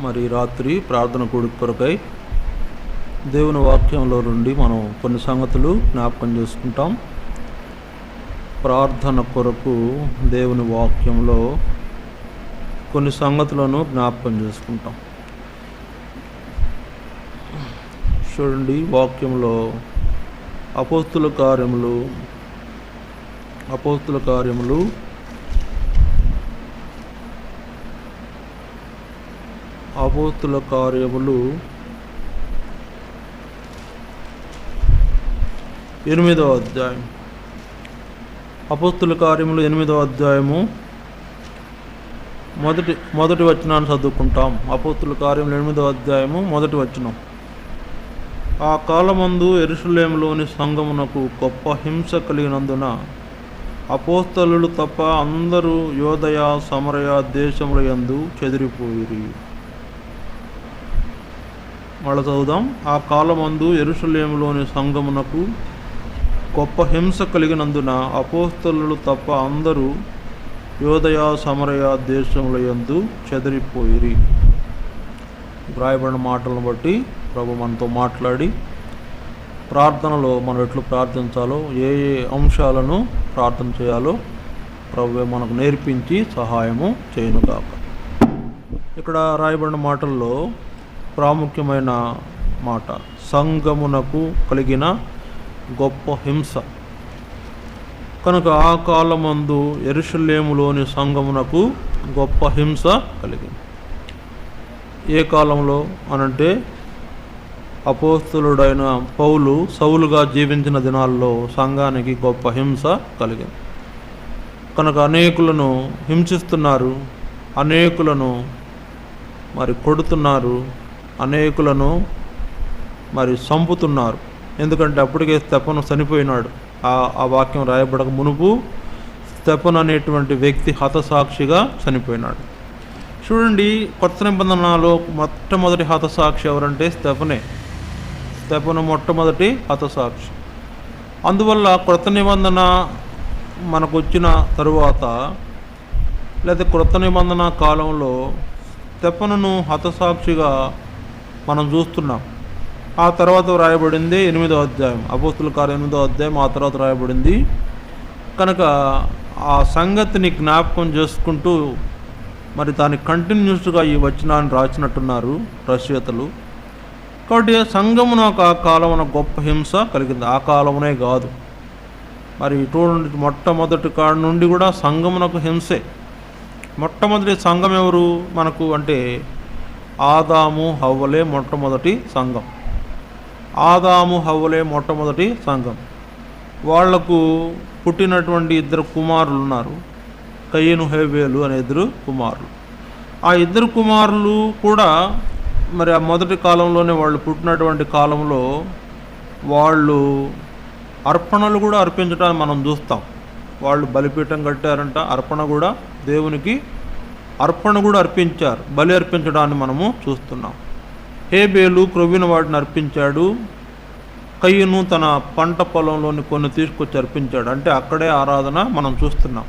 మరి రాత్రి ప్రార్థన కూడిక కొరకై దేవుని వాక్యంలో నుండి మనం కొన్ని సంగతులు జ్ఞాపకం చేసుకుంటాం. ప్రార్థన కొరకు దేవుని వాక్యంలో కొన్ని సంగతులను జ్ఞాపకం చేసుకుంటాం. చూడండి వాక్యంలో అపోస్తుల కార్యములు అపోస్తుల కార్యములు అపోస్తుల కార్యములు ఎనిమిదవ అధ్యాయం. అపోస్తుల కార్యములు ఎనిమిదవ అధ్యాయము. మొదటి మొదటి వచనాన్ని చదువుకుంటాం. అపోస్తుల కార్యములు ఎనిమిదవ అధ్యాయము మొదటి వచనం. ఆ కాలమందు ఎరుషులేములోని సంగమునకు గొప్ప హింస కలిగినందున అపోస్తలు తప్ప అందరూ యోదయ సమరయ దేశముల యందు చెదిరిపోయిరి. మళ్ళీ చదువుదాం ఆ కాలమందు ఎరుసలేములోని సంగమునకు గొప్ప హింస కలిగినందున అపోస్తలు తప్ప అందరూ యోదయ సమరయ దేశముల యందు చెదిరిపోయిరి. వ్రాయబడిన మాటలను బట్టి ప్రభు మనతో మాట్లాడి ప్రార్థనలో మనం ఎట్లు ప్రార్థించాలో ఏ ఏ అంశాలను ప్రార్థన చేయాలో ప్రభు మనకు నేర్పించి సహాయము చేయనుగాక. ఇక్కడ రాయబడిన మాటల్లో ప్రాముఖ్యమైన మాట. సంగమునకు కలిగిన గొప్ప హింస. కనుక ఆ కాలమందు ఎరుషలేములోని సంగమునకు గొప్ప హింస కలిగింది. ఏ కాలంలో అనంటే అపోస్తులుడైన పౌలు సౌలుగా జీవించిన దినాల్లో సంఘానికి గొప్ప హింస కలిగింది. కనుక అనేకులను హింసిస్తున్నారు అనేకులను మరి కొడుతున్నారు అనేకులను మరి చంపుతున్నారు. ఎందుకంటే అప్పటికే స్తెపను చనిపోయినాడు. ఆ వాక్యం రాయబడక మునుపు స్తెపన్ అనేటువంటి వ్యక్తి హతసాక్షిగా చనిపోయినాడు. చూడండి కొత్త నిబంధనలో మొట్టమొదటి హతసాక్షి ఎవరంటే స్తెపనే స్తెపను మొట్టమొదటి హతసాక్షి. అందువల్ల క్రొత్త నిబంధన మనకు వచ్చిన తరువాత లేదా క్రొత్త నిబంధన కాలంలో స్తెపనను హతసాక్షిగా మనం చూస్తున్నాం. ఆ తర్వాత రాయబడింది ఎనిమిదో అధ్యాయం. అపోస్తుల కార్యం ఎనిమిదో అధ్యాయం ఆ తర్వాత రాయబడింది కనుక ఆ సంగతిని జ్ఞాపకం చేసుకుంటూ మరి దాని కంటిన్యూస్గా ఈ వచనాన్ని రాసినట్టున్నారు రచయితలు. కాబట్టి సంఘమున ఒక కాలమున గొప్ప హింస కలిగింది. ఆ కాలమునే కాదు. మరి ఇటువంటి మొట్టమొదటి కాడ నుండి కూడా సంఘమునకు హింసే. మొట్టమొదటి సంఘం ఎవరు? మనకు అంటే ఆదాము హవ్వలే మొట్టమొదటి సంఘం. ఆదాము హవ్వలే మొట్టమొదటి సంఘం. వాళ్ళకు పుట్టినటువంటి ఇద్దరు కుమారులు ఉన్నారు కయ్యను హేవేలు అనే ఇద్దరు కుమారులు. ఆ ఇద్దరు కుమారులు కూడా మరి ఆ మొదటి కాలంలోనే వాళ్ళు పుట్టినటువంటి కాలంలో వాళ్ళు అర్పణలు కూడా అర్పించడానికి మనం చూస్తాం. వాళ్ళు బలిపీఠం కట్టారంట. అర్పణ కూడా దేవునికి అర్పణ కూడా అర్పించారు. బలి అర్పించడాన్ని మనము చూస్తున్నాం. హేబేలు క్రొవ్విన వాటిని అర్పించాడు. కయ్యను తన పంట పొలంలోని కొన్ని తీసుకొచ్చి అర్పించాడు. అంటే అక్కడే ఆరాధన మనం చూస్తున్నాం.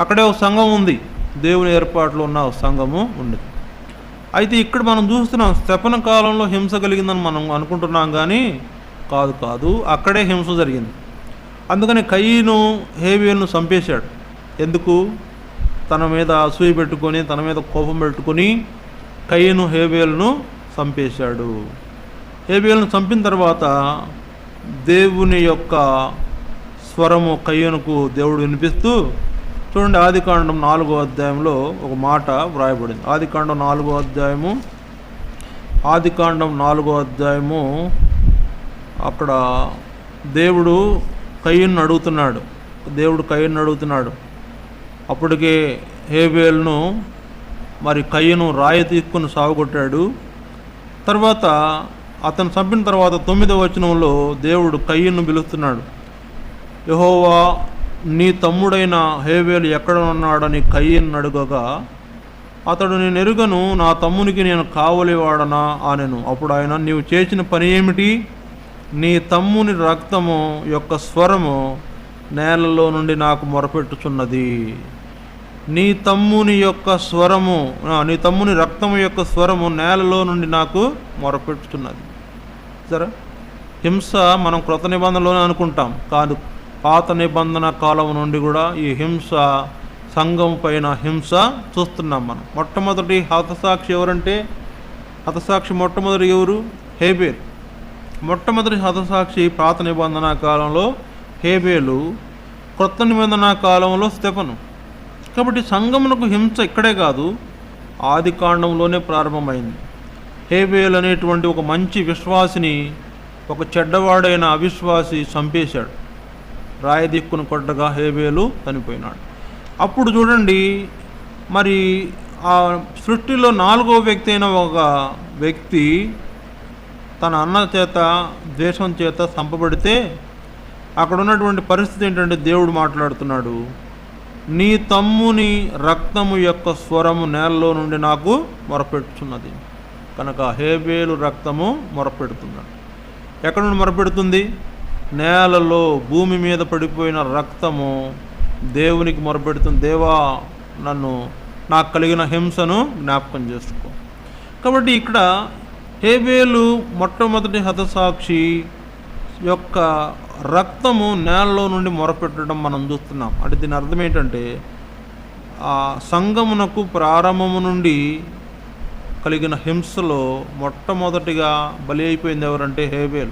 అక్కడే ఒక సంఘం ఉంది. దేవుని ఏర్పాట్లో ఉన్న ఒక సంఘము ఉంది అయితే ఇక్కడ మనం చూస్తున్నాం స్తపన కాలంలో హింస కలిగిందని మనం అనుకుంటున్నాం కానీ కాదు కాదు అక్కడే హింస జరిగింది. అందుకని కయ్యను హేబేల్ను చంపేశాడు. ఎందుకు? తన మీద అసూయ పెట్టుకొని తన మీద కోపం పెట్టుకొని కయ్యను హేబేల్ను చంపేశాడు. హేబేల్ను చంపిన తర్వాత దేవుని యొక్క స్వరము కయ్యనుకు దేవుడు వినిపిస్తూ చూడండి ఆదికాండం నాలుగో అధ్యాయంలో ఒక మాట వ్రాయబడింది. ఆదికాండం నాలుగో అధ్యాయము ఆదికాండం నాలుగో అధ్యాయము అక్కడ దేవుడు కయ్యను అడుగుతున్నాడు. దేవుడు కయ్యను అడుగుతున్నాడు. అప్పటికే హేబేల్ను మరి కయ్యను రాయి తీసుకుని సాగుకొట్టాడు. తర్వాత అతను చంపిన తర్వాత తొమ్మిదవ వచనంలో దేవుడు కయ్యను పిలుస్తున్నాడు. యహోవా నీ తమ్ముడైన హేవేలు ఎక్కడ ఉన్నాడని కయ్యను అడుగగా అతడు నేను ఎరుగను నా తమ్మునికి నేను కావలివాడనా అనెను. అప్పుడు ఆయన నీవు చేసిన పని ఏమిటి? నీ తమ్ముని రక్తము యొక్క స్వరము నేలలో నుండి నాకు మొరపెట్టుచున్నది. నీ తమ్ముని యొక్క స్వరము నీ తమ్ముని రక్తము యొక్క స్వరము నేలలో నుండి నాకు మొరపెట్టుతున్నది. సరే? హింస మనం కృత నిబంధనలోనే అనుకుంటాం. కాదు పాత నిబంధన కాలం నుండి కూడా ఈ హింస సంఘం పైన హింస చూస్తున్నాం మనం. మొట్టమొదటి హతసాక్షి ఎవరంటే హతసాక్షి మొట్టమొదటి ఎవరు? హేబేల్. మొట్టమొదటి హతసాక్షి పాత నిబంధన కాలంలో హేబేలు కొత్త నిబంధన కాలంలో స్టెఫను. కాబట్టి సంఘమునకు హింస ఇక్కడే కాదు ఆది కాండంలోనే ప్రారంభమైంది. హేబేల్ అనేటువంటి ఒక మంచి విశ్వాసిని ఒక చెడ్డవాడైన అవిశ్వాసి చంపేశాడు. రాయి దిక్కును కొట్టగా హేబేలు చనిపోయినాడు. అప్పుడు చూడండి మరి ఆ సృష్టిలో నాలుగో వ్యక్తి అయిన ఒక వ్యక్తి తన అన్న చేత ద్వేషం చేత చంపబడితే అక్కడ ఉన్నటువంటి పరిస్థితి ఏంటంటే దేవుడు మాట్లాడుతున్నాడు. నీ తమ్ముని రక్తము యొక్క స్వరము నేలలో నుండి నాకు మొరపెట్టుచున్నది కనుక హేబేలు రక్తము మొరపెడుతున్నాడు ఎక్కడ నుండి మొరపెడుతుంది? నేలలో భూమి మీద పడిపోయిన రక్తము దేవునికి మొరపెడుతుంది. దేవా నన్ను నాకు కలిగిన హింసను జ్ఞాపకం చేసుకో. కాబట్టి ఇక్కడ హేబేలు మొట్టమొదటి హతసాక్షి యొక్క రక్తము నేలలో నుండి మొరపెట్టడం మనం చూస్తున్నాం. అంటే దీని అర్థం ఏంటంటే ఆ సంగమునకు ప్రారంభము నుండి కలిగిన హింసలో మొట్టమొదటిగా బలి అయిపోయింది ఎవరంటే హేబేల్.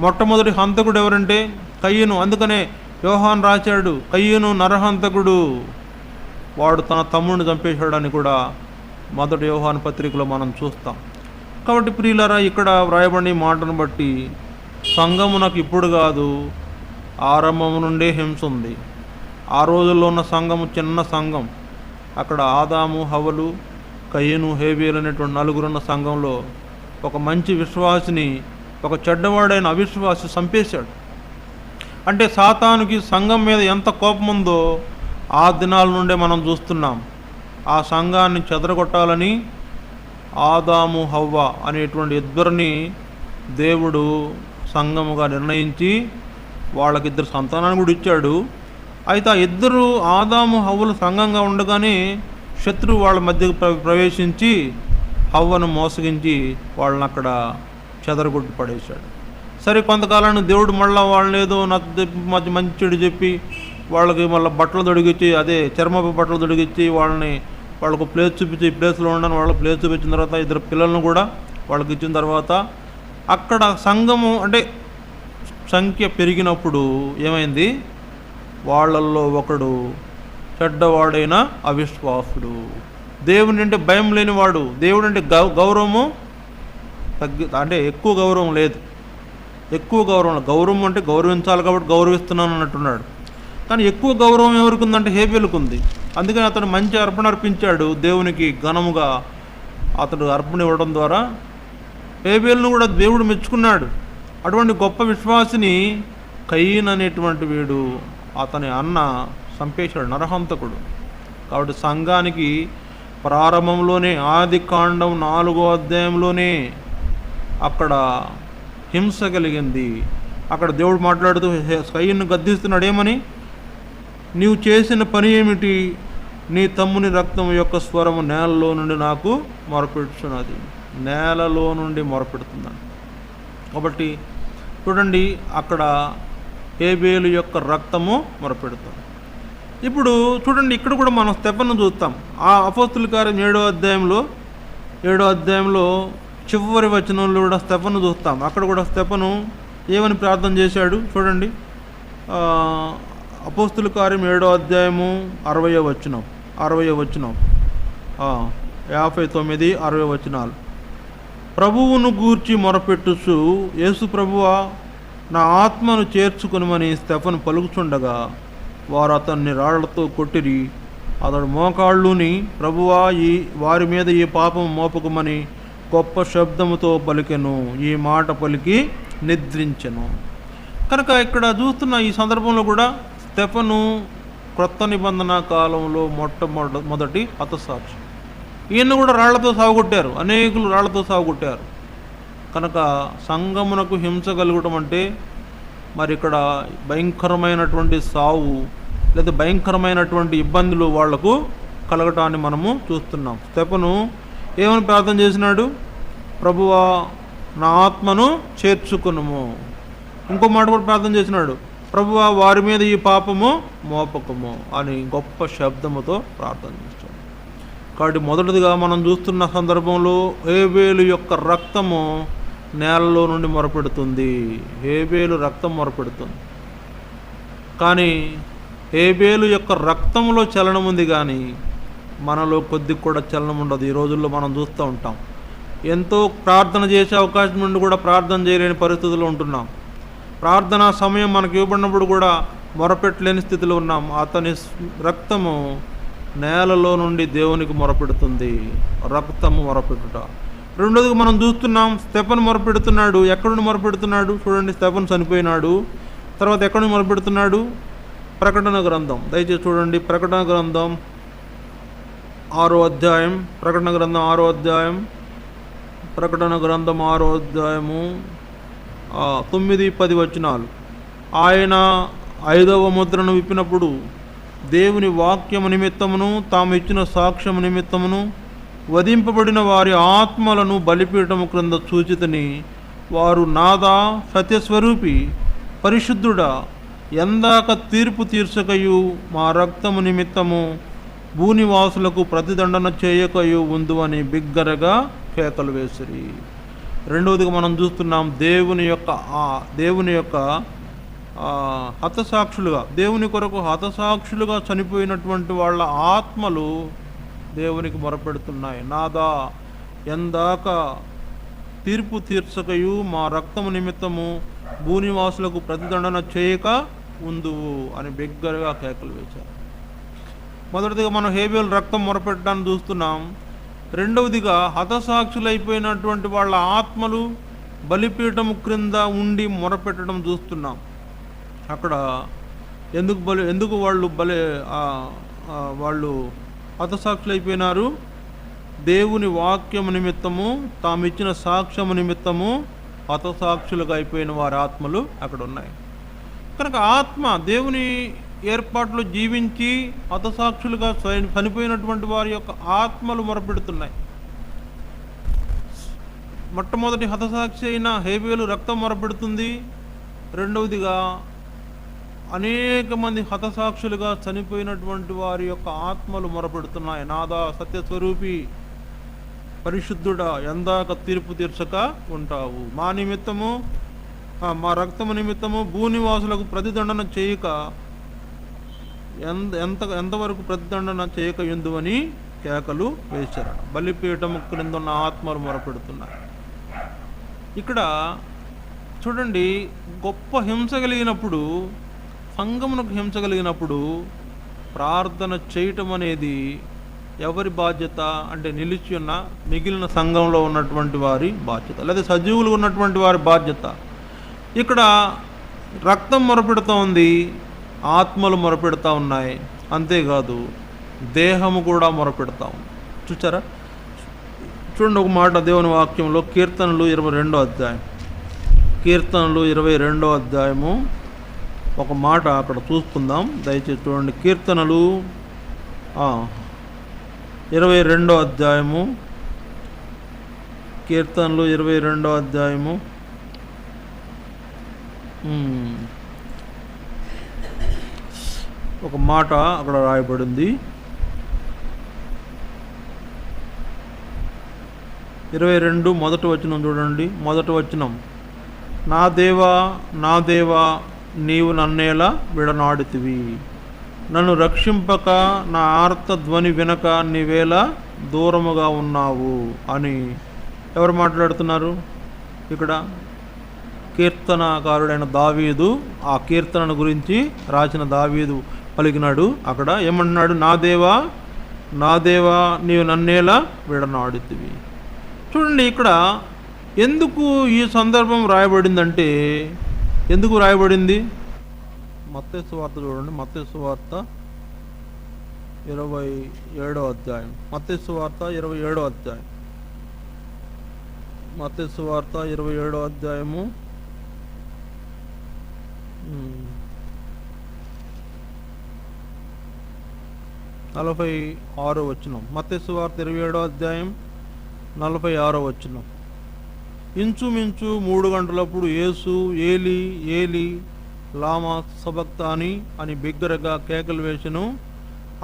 మొట్టమొదటి హంతకుడు ఎవరంటే కయ్యను. అందుకనే యోహాన్ రాచాడు కయ్యను నరహంతకుడు. వాడు తన తమ్ముడిని చంపేశాడని కూడా మొదటి యోహాన్ పత్రికలో మనం చూస్తాం. కాబట్టి ప్రియులరా ఇక్కడ వ్రాయబడిన మాటను బట్టి సంఘమునకు ఇప్పుడు కాదు ఆరంభము నుండే హింస ఉంది ఆ రోజుల్లో ఉన్న సంఘము చిన్న సంఘం. అక్కడ ఆదాము హవలు కయ్యను హేబేలు అనేటువంటి నలుగురున్న సంఘంలో ఒక మంచి విశ్వాసిని ఒక చెడ్డవాడైన అవిశ్వాసి చంపేశాడు. అంటే సాతానుకి సంఘం మీద ఎంత కోపం ఉందో ఆ దినాల నుండే మనం చూస్తున్నాం. ఆ సంఘాన్ని చెదరగొట్టాలని ఆదాము హవ్వ అనేటువంటి ఇద్దరిని దేవుడు సంఘముగా నిర్ణయించి వాళ్ళకి ఇద్దరు సంతానాన్ని కూడా ఇచ్చాడు. అయితే ఆ ఇద్దరు ఆదాము హవ్వలు సంఘంగా ఉండగానే శత్రువు వాళ్ళ మధ్యకు ప్ర- ప్రవేశించి హవ్వను మోసగించి వాళ్ళని అక్కడ చెదరగొట్టి పడేశాడు. సరే కొంతకాలం దేవుడు మళ్ళీ వాళ్ళని ఏదో నచ్చ మధ్య మంచిడు చెప్పి వాళ్ళకి మళ్ళీ బట్టలు తొడిగించి అదే చర్మపు బట్టలు తొడిగించి వాళ్ళని వాళ్ళకు ప్లేస్ చూపించి ఈ ప్లేస్లో ఉండని వాళ్ళ ప్లేస్ చూపించిన తర్వాత ఇద్దరు పిల్లలను కూడా వాళ్ళకి ఇచ్చిన తర్వాత అక్కడ సంఘము అంటే సంఖ్య పెరిగినప్పుడు ఏమైంది? వాళ్ళల్లో ఒకడు చెడ్డవాడైన అవిశ్వాసుడు. దేవుని అంటే భయం లేనివాడు. దేవుడు అంటే గౌ గౌరవము తగ్గి అంటే ఎక్కువ గౌరవం లేదు. ఎక్కువ గౌరవం గౌరవం అంటే గౌరవించాలి కాబట్టి గౌరవిస్తున్నాను అన్నట్టున్నాడు. కానీ ఎక్కువ గౌరవం ఎవరికి ఉందంటే హేబేలుకు ఉంది అందుకని అతను మంచి అర్పణ అర్పించాడు. దేవునికి ఘనముగా అతడు అర్పణ ఇవ్వడం ద్వారా హేబేలును కూడా దేవుడు మెచ్చుకున్నాడు. అటువంటి గొప్ప విశ్వాసిని కయ్యన్ అనేటువంటి వీడు అతని అన్న సంపేశాడు నరహంతకుడు. కాబట్టి సంఘానికి ప్రారంభంలోనే ఆది కాండం నాలుగో అధ్యాయంలోనే అక్కడ హింస కలిగింది. అక్కడ దేవుడు మాట్లాడుతూ కయ్యను గద్దిస్తున్నాడు ఏమని నీవు చేసిన పని ఏమిటి? నీ తమ్ముని రక్తం యొక్క స్వరము నేలలో నుండి నాకు మొరపెడుతున్నది నేలలో నుండి మొరపెడుతుందండి కాబట్టి చూడండి అక్కడ ఏబేలు యొక్క రక్తము మొరపెడుతుంది. ఇప్పుడు చూడండి ఇక్కడ కూడా మనం స్టెఫను చూస్తాం. ఆ అపోస్తుల కార్యం ఏడో అధ్యాయంలో ఏడో అధ్యాయంలో చివరి వచనంలో కూడా స్టెఫను చూస్తాం. అక్కడ కూడా స్టెఫను ఏమని ప్రార్థన చేశాడు చూడండి. అపోస్తుల కార్యం ఏడో అధ్యాయము అరవయో వచనం అరవయో వచనం. యాభై తొమ్మిది అరవై వచనాలు. ప్రభువును గూర్చి మొరపెట్టుచు యేసు ప్రభువా నా ఆత్మను చేర్చుకునిమని స్టెఫన్ పలుకుచుండగా వారు అతన్ని రాళ్ళతో కొట్టిరి. అతడు మోకాళ్ళుని ప్రభువా ఈ వారి మీద ఈ పాపం మోపకమని గొప్ప శబ్దముతో పలికెను. ఈ మాట పలికి నిద్రించెను. కనుక ఇక్కడ చూస్తున్న ఈ సందర్భంలో కూడా స్టెఫను క్రొత్త నిబంధన కాలంలో మొట్టమొదటి మొదటి హతసాక్షి. ఈయన కూడా రాళ్ళతో సాగుకొట్టారు అనేకులు రాళ్ళతో సాగుకొట్టారు కనుక సంగమునకు హింస కలగటం అంటే మరి ఇక్కడ భయంకరమైనటువంటి సావు లేదా భయంకరమైనటువంటి ఇబ్బందులు వాళ్ళకు కలగటాన్ని మనము చూస్తున్నాం. స్టెపను ఏమని ప్రార్థన చేసినాడు? ప్రభువా నా ఆత్మను చేర్చుకునుము. ఇంకో మాట కూడా ప్రార్థన చేసినాడు. ప్రభువా వారి మీద ఈ పాపము మోపకము అని గొప్ప శబ్దముతో ప్రార్థన కాబట్టి మొదటిదిగా మనం చూస్తున్న సందర్భంలో హేబేలు యొక్క రక్తము నేలలో నుండి మొరపెడుతుంది. హేబేలు రక్తం మొరపెడుతుంది. కానీ హేబేలు యొక్క రక్తంలో చలనం ఉంది కానీ మనలో కొద్ది కూడా చలనం ఉండదు. ఈ రోజుల్లో మనం చూస్తూ ఉంటాం. ఎంతో ప్రార్థన చేసే అవకాశం నుండి కూడా ప్రార్థన చేయలేని పరిస్థితుల్లో ఉంటున్నాం. ప్రార్థనా సమయం మనకు ఇవ్వబడినప్పుడు కూడా మొరపెట్టలేని స్థితిలో ఉన్నాం. అతని రక్తము నేలలో నుండి దేవునికి మొరపెడుతుంది. రక్తము మొరపెట్టుట. రెండోది మనం చూస్తున్నాం స్టెఫన్ మొరపెడుతున్నాడు. ఎక్కడుండి మొరపెడుతున్నాడు? చూడండి స్టెఫన్ చనిపోయినాడు. తర్వాత ఎక్కడి నుండి మొరపెడుతున్నాడు? ప్రకటన గ్రంథం. దయచేసి చూడండి ప్రకటన గ్రంథం ఆరో అధ్యాయం. ప్రకటన గ్రంథం ఆరో అధ్యాయం. ప్రకటన గ్రంథం ఆరో అధ్యాయము తొమ్మిది పది వచనాలు. ఆయన ఐదవ ముద్రను విప్పినప్పుడు దేవుని వాక్యము నిమిత్తమును తాము ఇచ్చిన సాక్ష్యము నిమిత్తమును వధింపబడిన వారి ఆత్మలను బలిపీఠము క్రింద సూచితని వారు నాదా సత్యస్వరూపి పరిశుద్ధుడా ఎందాక తీర్పు తీర్చకయు మా రక్తము నిమిత్తము భూనివాసులకు ప్రతిదండన చేయకయు ఉందు అని బిగ్గరగా కేకలు వేసిరి. రెండవదిగా మనం చూస్తున్నాం దేవుని యొక్క ఆ దేవుని యొక్క హతసాక్షులుగా దేవుని కొరకు హతసాక్షులుగా చనిపోయినటువంటి వాళ్ళ ఆత్మలు దేవునికి మొరపెడుతున్నాయి. నాదా ఎందాక తీర్పు తీర్చకయు మా రక్తము నిమిత్తము భూనివాసులకు ప్రతిదండన చేయక ఉందువు అని బిగ్గరగా కేకలు వేశారు. మొదటిదిగా మనం హేబియల్ రక్తం మొరపెట్టడాన్ని చూస్తున్నాం. రెండవదిగా హతసాక్షులైపోయినటువంటి వాళ్ళ ఆత్మలు బలిపీఠము క్రింద ఉండి మొరపెట్టడం చూస్తున్నాం. అక్కడ ఎందుకు బలి ఎందుకు వాళ్ళు బలి వాళ్ళు హతసాక్షులు వాళ్ళు హతసాక్షులైపోయినారు? దేవుని వాక్యము నిమిత్తము తాము ఇచ్చిన సాక్ష్యము నిమిత్తము హతసాక్షులుగా అయిపోయిన వారి ఆత్మలు అక్కడ ఉన్నాయి. కనుక ఆత్మ దేవుని ఏర్పాట్లు జీవించి హతసాక్షులుగా చనిపోయినటువంటి వారి యొక్క ఆత్మలు మొరపెడుతున్నాయి. మొట్టమొదటి హతసాక్షి అయిన హేబేలు రక్తం మొరపెడుతుంది. రెండవదిగా అనేక మంది హతసాక్షులుగా చనిపోయినటువంటి వారి యొక్క ఆత్మలు మొరపెడుతున్నాయి. నాదా సత్యస్వరూపి పరిశుద్ధుడా ఎందాక తీర్పు తీర్చక ఉంటావు. మా నిమిత్తము మా రక్తము నిమిత్తము భూనివాసులకు ప్రతిదండన చేయక ఎంత ఎంత ఎంతవరకు ప్రతిదండన చేయక ఎందువని కేకలు వేశారు బలిపీఠము క్రిందున్న ఆత్మలు మొరపెడుతున్నాయి. ఇక్కడ చూడండి గొప్ప హింస కలిగినప్పుడు సంగమునకు హింస కలిగినప్పుడు ప్రార్థన చేయటం అనేది ఎవరి బాధ్యత అంటే నిలిచి ఉన్న మిగిలిన సంఘంలో ఉన్నటువంటి వారి బాధ్యత లేదా సజీవులు ఉన్నటువంటి వారి బాధ్యత. ఇక్కడ రక్తం మొరపెడుతూ ఉంది ఆత్మలు మొరపెడుతూ ఉన్నాయి అంతేకాదు దేహము కూడా మొరపెడతా ఉంది. చూచారా? చూడండి ఒక మాట దేవుని వాక్యంలో కీర్తనలు ఇరవై రెండో అధ్యాయం. కీర్తనలు ఇరవై రెండో అధ్యాయము ఒక మాట అక్కడ చూసుకుందాం. దయచేసి చూడండి. కీర్తనలు ఇరవై రెండో అధ్యాయము. కీర్తనలు ఇరవై రెండో అధ్యాయము. ఒక మాట అక్కడ రాయబడింది. ఇరవై రెండు మొదటి వచనం చూడండి. మొదటి వచనం. నా దేవా నా దేవా నీవు నన్నేలా విడనాడుతివి. నన్ను రక్షింపక నా ఆర్త ధ్వని వినక నీవేలా దూరముగా ఉన్నావు అని ఎవరు మాట్లాడుతున్నారు? ఇక్కడ కీర్తనకారుడైన దావీదు ఆ కీర్తనను గురించి రాసిన దావీదు పలికినాడు. అక్కడ ఏమంటున్నాడు? నా దేవా నా దేవా నీవు నన్నేలా విడనాడుతివి. చూడండి ఇక్కడ ఎందుకు ఈ సందర్భం రాయబడిందంటే ఎందుకు రాయబడింది? మత్తేసు వార్త చూడండి. మత్తేసు వార్త ఇరవై ఏడో అధ్యాయం. మత్తేసు వార్త ఇరవై ఏడో అధ్యాయం. మత్తేసు వార్త ఇరవై ఏడో అధ్యాయము. నలభై ఆరో వచ్చినం మత్స్సు వార్త ఇరవై ఏడో అధ్యాయం నలభై ఆరో వచ్చినాం ఇంచుమించు మూడు గంటలప్పుడు యేసు ఏలి ఏలి లామా సబక్తాని అని బిగ్గరగా కేకలు వేసెను.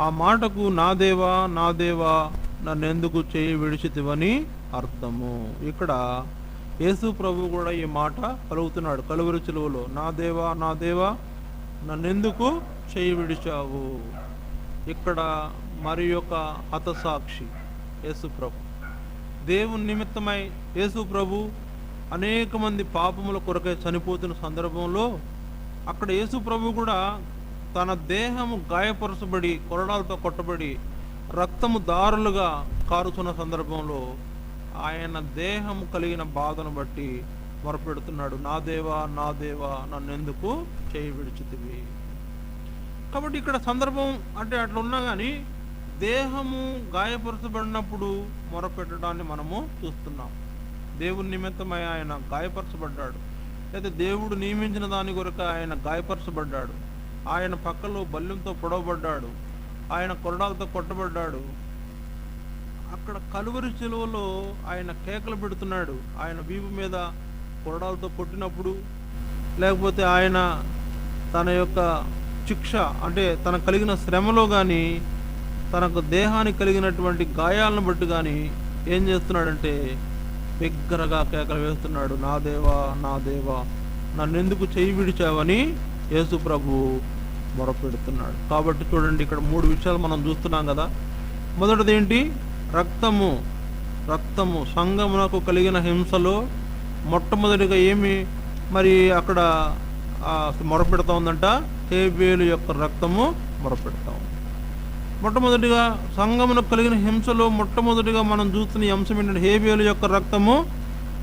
ఆ మాటకు నా దేవా నా దేవా నన్నెందుకు చేయి విడిచితివని అర్థము. ఇక్కడ యేసు ప్రభు కూడా ఈ మాట కలుగుతున్నాడు కలువరి చెలువలో. నా దేవా నా దేవా నన్నెందుకు చేయి విడిచావు? ఇక్కడ మరి యొక్క హతసాక్షి యేసు ప్రభు. దేవుని నిమిత్తమై యేసు ప్రభు అనేక మంది పాపముల కొరకై చనిపోతున్న సందర్భంలో అక్కడ యేసు ప్రభు కూడా తన దేహము గాయపరచబడి కొరడాలతో కొట్టబడి రక్తము దారులుగా కారుతున్న సందర్భంలో ఆయన దేహము కలిగిన బాధను బట్టి మొరపెడుతున్నాడు. నా దేవా నా దేవా నన్నెందుకు చేయి విడిచితివి? కాబట్టి ఇక్కడ సందర్భం అంటే అట్లా ఉన్నా కానీ దేహము గాయపరచబడినప్పుడు మొరపెట్టడాన్ని మనము చూస్తున్నాం. దేవుని నిమిత్తమై ఆయన గాయపరచబడ్డాడు. లేదా దేవుడు నియమించిన దాని కొరకు ఆయన గాయపరచబడ్డాడు. ఆయన పక్కలో బల్యంతో పొడవబడ్డాడు. ఆయన కొరడాలతో కొట్టబడ్డాడు. అక్కడ కలువరి చెలువలో ఆయన కేకలు పెడుతున్నాడు. ఆయన వీపు మీద కొరడాలతో కొట్టినప్పుడు లేకపోతే ఆయన తన యొక్క శిక్ష అంటే తన కలిగిన శ్రమలో కానీ తనకు దేహానికి కలిగినటువంటి గాయాలను బట్టి కానీ ఏం చేస్తున్నాడంటే బిగ్గరగా కేకలు వేస్తున్నాడు. నా దేవా నా దేవా నన్నెందుకు చేయి విడిచావని యేసు ప్రభు మొరపెడుతున్నాడు. కాబట్టి చూడండి ఇక్కడ మూడు విషయాలు మనం చూస్తున్నాం కదా. మొదటిది ఏంటి రక్తము. రక్తము. సంగమునకు కలిగిన హింసలో మొట్టమొదటిగా ఏమి? మరి అక్కడ మొరపెడతా ఉందంట హేబేలు యొక్క రక్తము మొరపెడతా ఉంది. మొట్టమొదటిగా సంగమునకు కలిగిన హింసలో మొట్టమొదటిగా మనం చూస్తున్న అంశం ఏంటంటే హేబేలు యొక్క రక్తము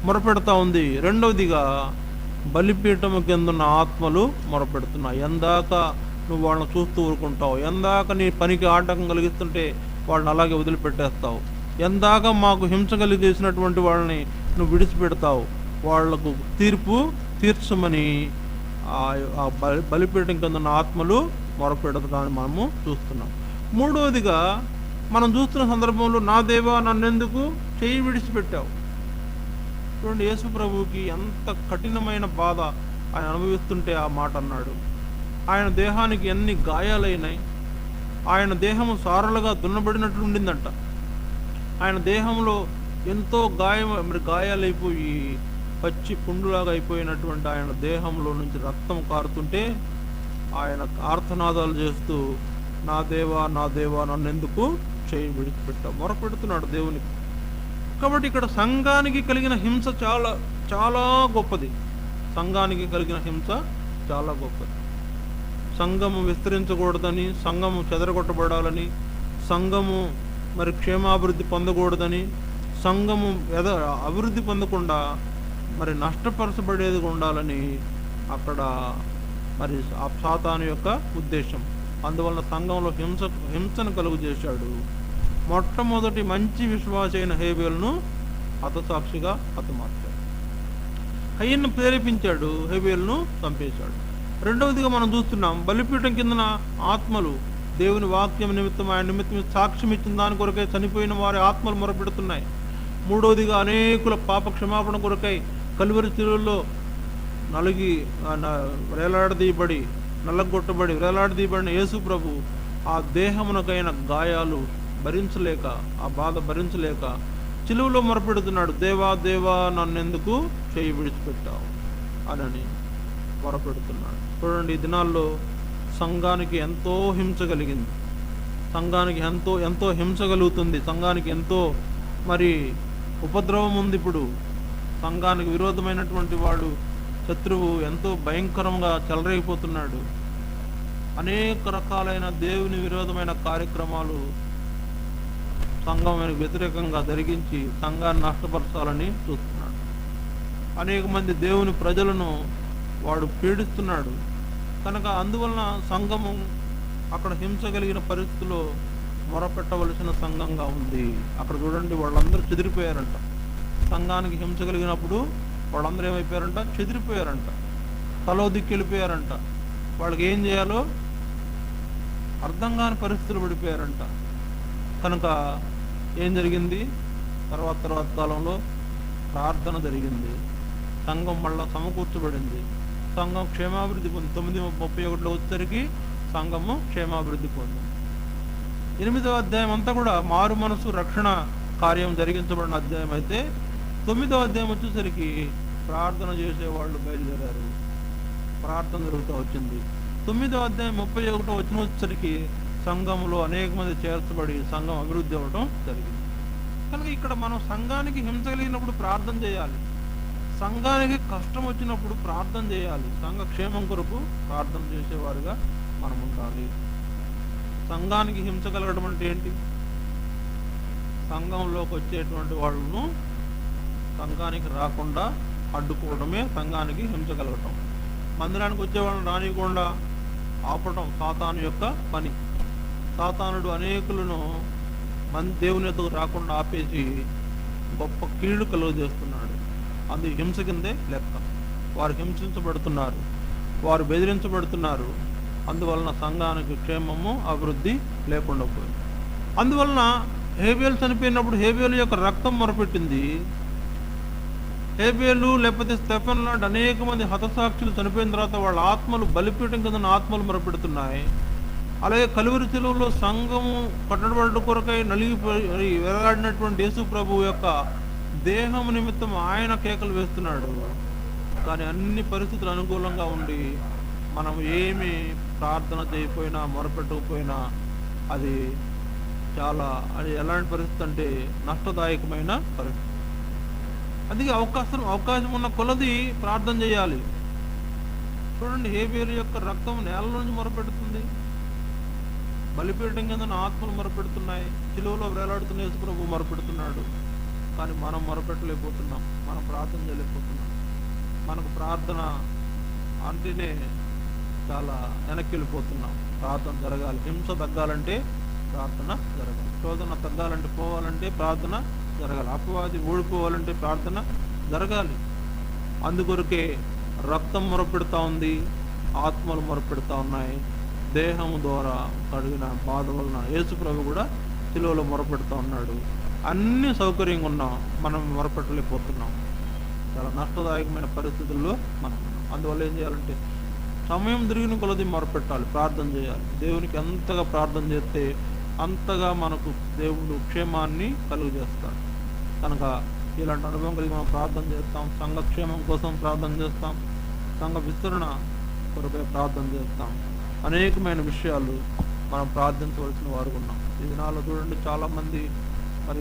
మొరపెడతా ఉంది. రెండవదిగా బలిపీఠము కిందున్న ఆత్మలు మొరపెడుతున్నాయి. ఎందాక నువ్వు వాళ్ళని చూస్తూ ఊరుకుంటావు. ఎందాక నీ పనికి ఆటంకం కలిగిస్తుంటే వాళ్ళని అలాగే వదిలిపెట్టేస్తావు. ఎందాక మాకు హింస కలిగేసినటువంటి వాళ్ళని నువ్వు విడిచిపెడతావు. వాళ్ళకు తీర్పు తీర్చమని ఆ బలిపీఠం కింద ఉన్న ఆత్మలు మొరపెడతాన్ని మనము చూస్తున్నాం. మూడవదిగా మనం చూస్తున్న సందర్భంలో నా దేవా నన్నెందుకు చేయి విడిచిపెట్టావు? చూడండి యేసు ప్రభువుకి ఎంత కఠినమైన బాధ ఆయన అనుభవిస్తుంటే ఆ మాట అన్నాడు. ఆయన దేహానికి ఎన్ని గాయాలైనాయి? ఆయన దేహము సారలుగా దున్నబడినట్లు ఉండిందంట. ఆయన దేహంలో ఎంతో గాయం మరి గాయాలైపోయి పచ్చి పుండులాగా అయిపోయినటువంటి ఆయన దేహంలో నుంచి రక్తం కారుతుంటే ఆయన ఆర్తనాదాలు చేస్తూ నా దేవా నా దేవా నన్ను ఎందుకు చేయి విడిచిపెట్టా మొరపెడుతున్నాడు దేవునికి. కాబట్టి ఇక్కడ సంఘానికి కలిగిన హింస చాలా చాలా గొప్పది. సంఘానికి కలిగిన హింస చాలా గొప్పది. సంఘము విస్తరించకూడదని సంఘము చెదరగొట్టబడాలని సంఘము మరి క్షేమాభివృద్ధి పొందకూడదని సంఘము ఎద అభివృద్ధి పొందకుండా మరి నష్టపరచబడేది ఉండాలని అక్కడ మరి ఆ సాతాను యొక్క ఉద్దేశం. అందువలన సంఘంలో హింస హింసను కలుగు చేశాడు. మొట్టమొదటి మంచి విశ్వాస అయిన హేబేల్ను హతసాక్షిగా హతమార్చాడు. హయ్యను ప్రేరేపించాడు హేబేల్ను చంపేశాడు. రెండవదిగా మనం చూస్తున్నాం బలిపీఠం కిందన ఆత్మలు దేవుని వాక్యం నిమిత్తం ఆయన నిమిత్తం సాక్ష్యం ఇచ్చిన దాని కొరకై చనిపోయిన వారి ఆత్మలు మొరపెడుతున్నాయి. మూడవదిగా అనేకుల పాప క్షమాపణ కొరకై కలువరి చెరువుల్లో నలిగి న- వేలాడదీయబడి నల్లగొట్టబడి వేలాడదీయబడిన యేసు ప్రభు ఆ దేహమునకైన గాయాలు భరించలేక ఆ బాధ భరించలేక చిలువలో మొరపెడుతున్నాడు. దేవా దేవా నన్నెందుకు చేయి విడిచిపెట్టావు? అనని మొరపెడుతున్నాడు. చూడండి ఈ దినాల్లో సంఘానికి ఎంతో హింస కలిగింది. సంఘానికి ఎంతో ఎంతో హింస కలుగుతుంది. సంఘానికి ఎంతో మరి ఉపద్రవం ఉంది ఇప్పుడు. సంఘానికి విరోధమైనటువంటి వాడు శత్రువు ఎంతో భయంకరంగా చెలరేగిపోతున్నాడు. అనేక రకాలైన దేవుని విరోధమైన కార్యక్రమాలు సంఘం వ్యతిరేకంగా జరిగించి సంఘాన్ని నష్టపరచాలని చూస్తున్నాడు. అనేక మంది దేవుని ప్రజలను వాడు పీడిస్తున్నాడు. కనుక అందువలన సంఘము అక్కడ హింస కలిగిన పరిస్థితిలో మొరపెట్టవలసిన సంఘంగా ఉంది. అక్కడ చూడండి వాళ్ళందరూ చెదిరిపోయారంట. సంఘానికి హింస కలిగినప్పుడు వాళ్ళందరూ ఏమైపోయారంట? చెదిరిపోయారంట. తలో దిక్కెళ్ళిపోయారంట. వాళ్ళకి ఏం చేయాలో అర్థం కాని పరిస్థితులు పడిపోయారంట. కనుక ఏం జరిగింది? తర్వాత తర్వాత కాలంలో ప్రార్థన జరిగింది. సంఘం మళ్ళా సమకూర్చబడింది. సంఘం క్షేమాభివృద్ధి పొంది తొమ్మిది ముప్పై ఒకటిలో వచ్చేసరికి సంఘము క్షేమాభివృద్ధి పొందింది. ఎనిమిదవ అధ్యాయం అంతా కూడా మారు మనసు రక్షణ కార్యం జరిగించబడిన అధ్యాయం అయితే తొమ్మిదో అధ్యాయం వచ్చేసరికి ప్రార్థన చేసేవాళ్ళు బయలుదేరారు. ప్రార్థన జరుగుతూ వచ్చింది. తొమ్మిదో అధ్యాయం ముప్పై ఒకటో వచ్చిన వచ్చేసరికి సంఘంలో అనేక మంది చేర్చబడి సంఘం అభివృద్ధి అవ్వడం జరిగింది. కనుక ఇక్కడ మనం సంఘానికి హింస కలిగినప్పుడు ప్రార్థన చేయాలి. సంఘానికి కష్టం వచ్చినప్పుడు ప్రార్థన చేయాలి. సంఘ క్షేమం కొరకు ప్రార్థన చేసేవారుగా మనం ఉండాలి. సంఘానికి హింస కలగడం అంటే ఏంటి? సంఘంలోకి వచ్చేటువంటి వాళ్ళను సంఘానికి రాకుండా అడ్డుకోవడమే సంఘానికి హింస కలగటం. మందిరానికి వచ్చే రానియకుండా ఆపటం సాతాను యొక్క పని. సాతానుడు అనేకులను మన దేవుని ఎదుగు రాకుండా ఆపేసి గొప్ప కీడు కలుగజేస్తున్నాడు. అది హింస కిందే లెక్క. వారు హింసించబడుతున్నారు. వారు బెదిరించబడుతున్నారు. అందువలన సంఘానికి క్షేమము అభివృద్ధి లేకుండా పోయింది. అందువలన హేబియల్ చనిపోయినప్పుడు హేబియల్ యొక్క రక్తం మొరపెట్టింది. హేబేలు లేకపోతే స్టెఫెన్ లాంటి అనేక మంది హతసాక్షులు చనిపోయిన తర్వాత వాళ్ళ ఆత్మలు బలిపీఠం కింద ఆత్మలు మొరపెడుతున్నాయి. అలాగే కలువరి చెలువులో సంఘము కట్టడబడ్డ కొరకై నలిగిపోయి వెలగాడినటువంటి యేసు ప్రభు యొక్క దేహం నిమిత్తం ఆయన కేకలు వేస్తున్నాడు. కానీ అన్ని పరిస్థితులు అనుకూలంగా ఉండి మనం ఏమి ప్రార్థన చేయకపోయినా మొరపెట్టకపోయినా అది చాలా అది ఎలాంటి పరిస్థితి అంటే నష్టదాయకమైన పరిస్థితి. అందుకే అవకాశం అవకాశం ఉన్న కొలది ప్రార్థన చేయాలి. చూడండి హేబేరు యొక్క రక్తం నేల నుంచి మొరపెడుతుంది. బలిపీఠం కింద ఆత్మలు మొరపెడుతున్నాయి. చిలువలో వేలాడుతున్న యేసు ప్రభు మొరపెడుతున్నాడు. కానీ మనం మొరపెట్టలేకపోతున్నాం. మనం ప్రార్థన చేయలేకపోతున్నాం. మనకు ప్రార్థన అంటేనే చాలా వెనక్కి వెళ్ళిపోతున్నాం ప్రార్థన జరగాలి. హింస తగ్గాలంటే ప్రార్థన జరగాలి. శోధన తగ్గాలంటే పోవాలంటే ప్రార్థన జరగాలి. అపవాది ఓడిపోవాలంటే ప్రార్థన జరగాలి. అందుకొరకే రక్తం మొరపెడతా ఉంది ఆత్మలు మొరపెడతా ఉన్నాయి. దేహము ద్వారా కడిగిన బాధ వలన యేసుప్రభు కూడా శిలువలో మొరపెడతా ఉన్నాడు. అన్ని సౌకర్యంగా ఉన్నాం మనం మొరపెట్టలేకపోతున్నాం. చాలా నష్టదాయకమైన పరిస్థితుల్లో మనం అందువల్ల ఏం చేయాలంటే సమయం తిరిగిన కొలది మొరపెట్టాలి ప్రార్థన చేయాలి. దేవునికి ఎంతగా ప్రార్థన చేస్తే అంతగా మనకు దేవుడు క్షేమాన్ని కలుగజేస్తాడు. కనుక ఇలాంటి అనుభవం కలిగి మనం ప్రార్థన చేస్తాం. సంఘక్షేమం కోసం ప్రార్థన చేస్తాం. సంఘ విస్తరణ కొరకై ప్రార్థన చేస్తాం. అనేకమైన విషయాలు మనం ప్రార్థించవలసిన వారు ఉన్నాం. ఈ దినాల్లో చూడండి చాలామంది మరి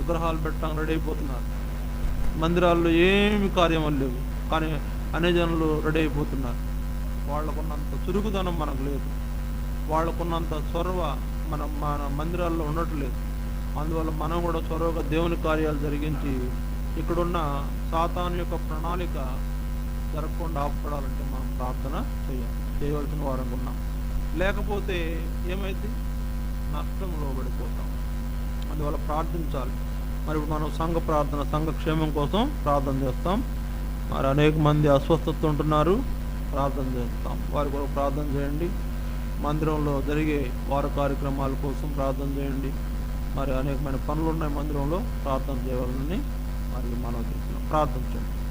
విగ్రహాలు పెట్టడానికి రెడీ అయిపోతున్నారు. మందిరాల్లో ఏమి కార్యములు లేవు. కానీ అనే జనులు రెడీ అయిపోతున్నారు. వాళ్ళకున్నంత చురుకుదనం మనకు లేదు. వాళ్ళకున్నంత చొరవ మన మన మందిరాల్లో ఉండట్లేదు. అందువల్ల మనం కూడా చొరవగా దేవుని కార్యాలు జరిగించి ఇక్కడున్న సాతాను యొక్క ప్రణాళిక జరగకుండా ఆపడాలంటే మనం ప్రార్థన చేయాలి. చేయవలసిన వారం ఉన్నాం. లేకపోతే ఏమైంది? నష్టంలో పడిపోతాం అందువల్ల ప్రార్థించాలి. మరి ఇప్పుడు మనం సంఘ ప్రార్థన సంఘ క్షేమం కోసం ప్రార్థన చేస్తాం. మరి అనేక మంది అస్వస్థత ఉంటున్నారు. ప్రార్థన చేస్తాం. వారి కొరకు ప్రార్థన చేయండి. మందిరంలో జరిగే వార కార్యక్రమాల కోసం ప్రార్థన చేయండి. మరి అనేకమైన పనులు ఉన్నాయి మందిరంలో. ప్రార్థన చేయాలని మరి మనం చేస్తున్నాం. ప్రార్థన చేయండి